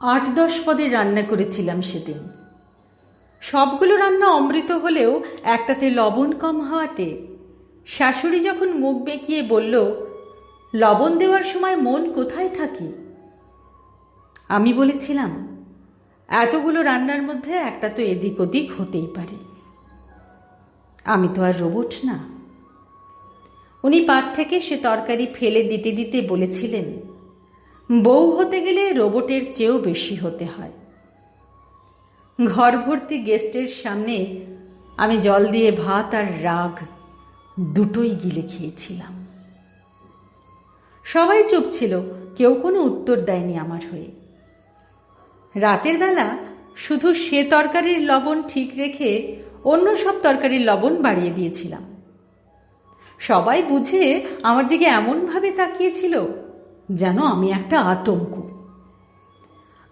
আট দশ পদের রান্না করেছিলাম সেদিন। সবগুলো রান্না অমৃত হলেও একটাতে লবণ কম হওয়াতে শাশুড়ি যখন মুখ বেঁকিয়ে বলল, লবণ দেওয়ার সময় মন কোথায় থাকে? আমি বলেছিলাম, এতগুলো রান্নার মধ্যে একটা তো এদিক ওদিক হতেই পারে। আমি তো আর রোবট না। উনি পাত থেকে সে তরকারি ফেলে দিতে দিতে বলেছিলেন বউ হতে গেলে রোবটের চেয়েও বেশি হতে হয়। ঘর ভর্তি গেস্টের সামনে আমি জল দিয়ে ভাত আর রাগ দুটোই গিলে খেয়েছিলাম। সবাই চুপ ছিল, কেউ কোনো উত্তর দেয়নি আমার হয়ে। রাতের বেলা শুধু সে তরকারির লবণ ঠিক রেখে অন্য সব তরকারির লবণ বাড়িয়ে দিয়েছিলাম। সবাই বুঝে আমার দিকে এমনভাবে তাকিয়েছিল যেন আমি একটা আতঙ্ক।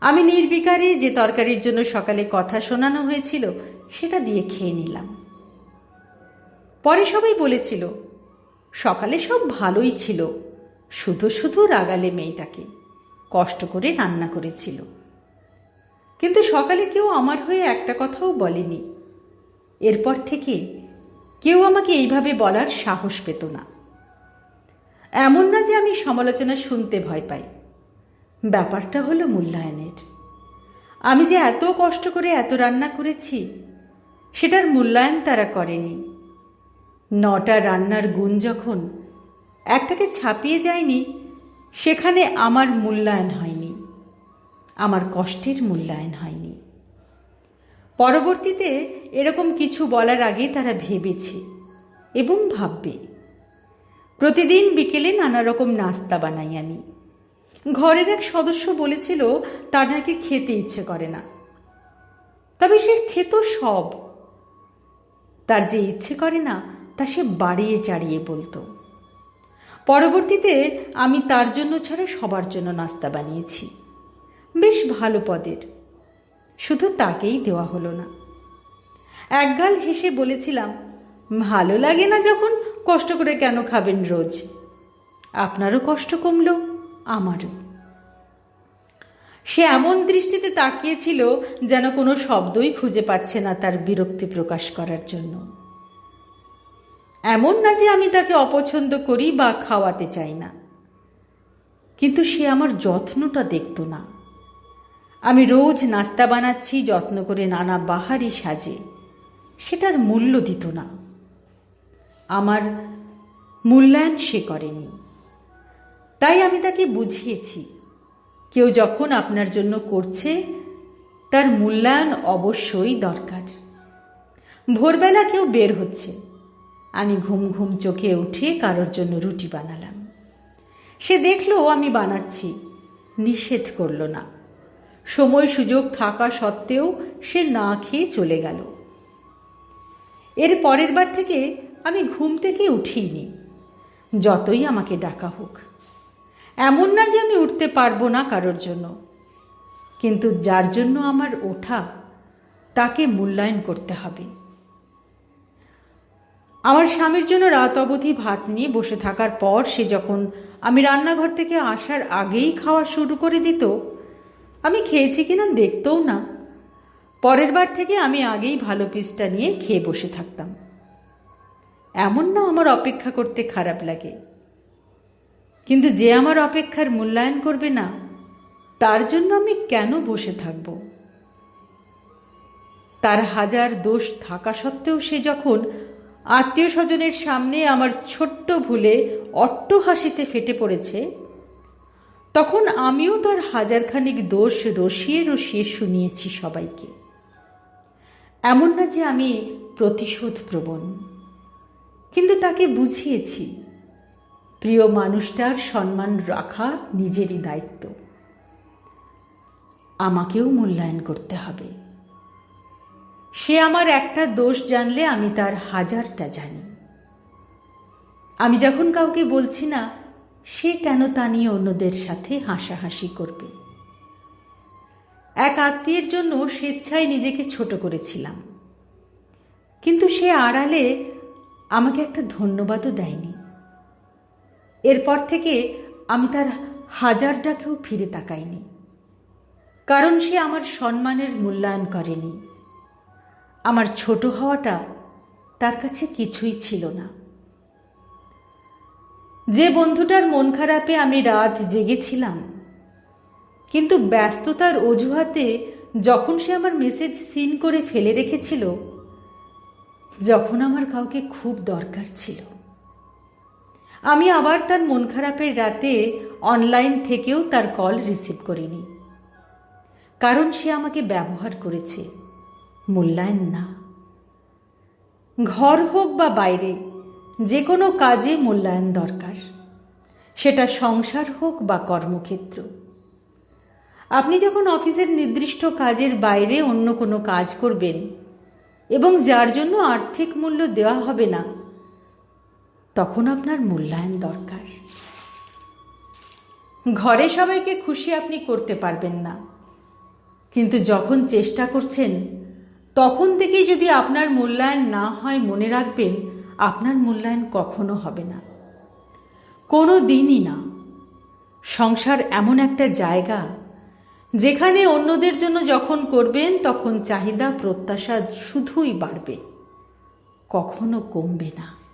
আমি নির্বিকারে যে তরকারির জন্য সকালে কথা শোনানো হয়েছিল, সেটা দিয়ে খেয়ে নিলাম। পরে সবাই বলেছিল, সকালে সব ভালোই ছিল, শুধু শুধু রাগালে মেয়েটাকে, কষ্ট করে রান্না করেছিল। কিন্তু সকালে কেউ আমার হয়ে একটা কথাও বলেনি। এরপর থেকে কেউ আমাকে এইভাবে বলার সাহস পেত না। এমন না যে আমি সমালোচনা শুনতে ভয় পাই। ব্যাপারটা হলো মূল্যায়নের। আমি যে এত কষ্ট করে এত রান্না করেছি, সেটার মূল্যায়ন তারা করেনি। নটা রান্নার গুণ যখন একটাকে ছাপিয়ে যায়নি, সেখানে আমার মূল্যায়ন হয়নি, আমার কষ্টের মূল্যায়ন হয়নি। পরবর্তীতে এরকম কিছু বলার আগে তারা ভেবেছে এবং ভাববে। প্রতিদিন বিকেলে নানা রকম নাস্তা বানাই আমি। ঘরের এক সদস্য বলেছিল তার নাকি খেতে ইচ্ছে করে না। তবে সে খেত সব। তার যে ইচ্ছে করে না, তা সে বাড়িয়ে চাড়িয়ে বলতো। পরবর্তীতে আমি তার জন্য ছাড়া সবার জন্য নাস্তা বানিয়েছি। বেশ ভালো পদের। শুধু তাকেই দেওয়া হলো না। একগাল হেসে বলেছিলাম, ভালো লাগে না যখন কষ্ট করে কেন খাবেন রোজ? আপনারও কষ্ট কমল, আমারও। সে এমন দৃষ্টিতে তাকিয়েছিল যেন কোনো শব্দই খুঁজে পাচ্ছে না তার বিরক্তি প্রকাশ করার জন্য। এমন না যে আমি তাকে অপছন্দ করি বা খাওয়াতে চাই না। কিন্তু সে আমার যত্নটা দেখত না। আমি রোজ নাস্তা বানাচ্ছি, যত্ন করে নানা বাহারি সাজে। সেটার মূল্য দিত না। আমার মূল্যায়ন সে করেনি। তাই আমি তাকে বুঝিয়েছি, কেউ যখন আপনার জন্য করছে, তার মূল্যায়ন অবশ্যই দরকার। ভোরবেলা কেউ বের হচ্ছে, আমি ঘুম ঘুম চোখে উঠে কারোর জন্য রুটি বানালাম। সে দেখল আমি বানাচ্ছি, নিষেধ করল না। সময় সুযোগ থাকা সত্ত্বেও সে না খেয়ে চলে গেল। এর পরের বার থেকে আমি ঘুম থেকে উঠিনি যতই আমাকে ডাকা হোক। এমন না যে আমি উঠতে পারব না কারোর জন্য। কিন্তু যার জন্য আমার ওঠা, তাকে মূল্যায়ন করতে হবে। আমার স্বামীর জন্য রাত অবধি ভাত নিয়ে বসে থাকার পর সে যখন আমি রান্নাঘর থেকে আসার আগেই খাওয়া শুরু করে দিত, আমি খেয়েছি কিনা দেখতেও না। পরের বার থেকে আমি আগেই ভালো পিসটা নিয়ে খেয়ে বসে থাকতাম। এমন না আমার অপেক্ষা করতে খারাপ লাগে। কিন্তু যে আমার অপেক্ষার মূল্যায়ন করবে না, তার জন্য আমি কেন বসে থাকব? তার হাজার দোষ থাকা সত্ত্বেও সে যখন আত্মীয় স্বজনের সামনে আমার ছোট্ট ভুলে অট্ট হাসিতে ফেটে পড়েছে, তখন আমিও তার হাজারখানিক দোষ রসিয়ে রসিয়ে শুনিয়েছি সবাইকে। এমন না যে আমি প্রতিশোধ প্রবণ কিন্তু তাকে বুঝিয়েছি। প্রিয় মানুষটার সম্মান রাখা নিজেরই দায়িত্ব। আমাকেও মূল্যায়ন করতে হবে। সে আমার একটা দোষ জানলে আমি তার হাজারটা জানি। আমি যখন কাউকে বলছি না, সে কেন তা নিয়ে অন্যদের সাথে হাসাহাসি করবে? এক আত্মীয়ের জন্য স্বেচ্ছায় নিজেকে ছোট করেছিলাম। কিন্তু সে আড়ালে আমাকে একটা ধন্যবাদও দেয়নি। এরপর থেকে আমি তার হাজার ডাকেও ফিরে তাকাইনি। কারণ সে আমার সম্মানের মূল্যায়ন করেনি। আমার ছোট হওয়াটা তার কাছে কিছুই ছিল না। যে বন্ধুটার মন খারাপে আমি রাত জেগেছিলাম, কিন্তু ব্যস্ততার অজুহাতে যখন সে আমার মেসেজ সিন করে ফেলে রেখেছিল যখন আমার কাউকে খুব দরকার ছিল। আমি আবার তার মন খারাপের রাতে অনলাইন থেকেও তার কল রিসিভ করিনি। কারণ সে আমাকে ব্যবহার করেছে। মূল্যায়ন না। ঘর হোক বা বাইরে, যে কোনো কাজে মূল্যায়ন দরকার। সেটা সংসার হোক বা কর্মক্ষেত্র। আপনি যখন অফিসের নির্দিষ্ট কাজের বাইরে অন্য কোনো কাজ করবেন এবং যার জন্য আর্থিক মূল্য দেওয়া হবে না, তখন আপনার মূল্যায়ন দরকার। ঘরে সবাইকে খুশি আপনি করতে পারবেন না। কিন্তু যখন চেষ্টা করছেন, তখন থেকেই যদি আপনার মূল্যায়ন না হয় মনে রাখবেন, আপনার মূল্যায়ন কখনো হবে না। কোনো দিনই না। সংসার এমন একটা জায়গা যেখানে অন্যদের জন্য যখন করবেন তখন চাহিদা প্রত্যাশা শুধুই বাড়বে। কখনো কমবে না।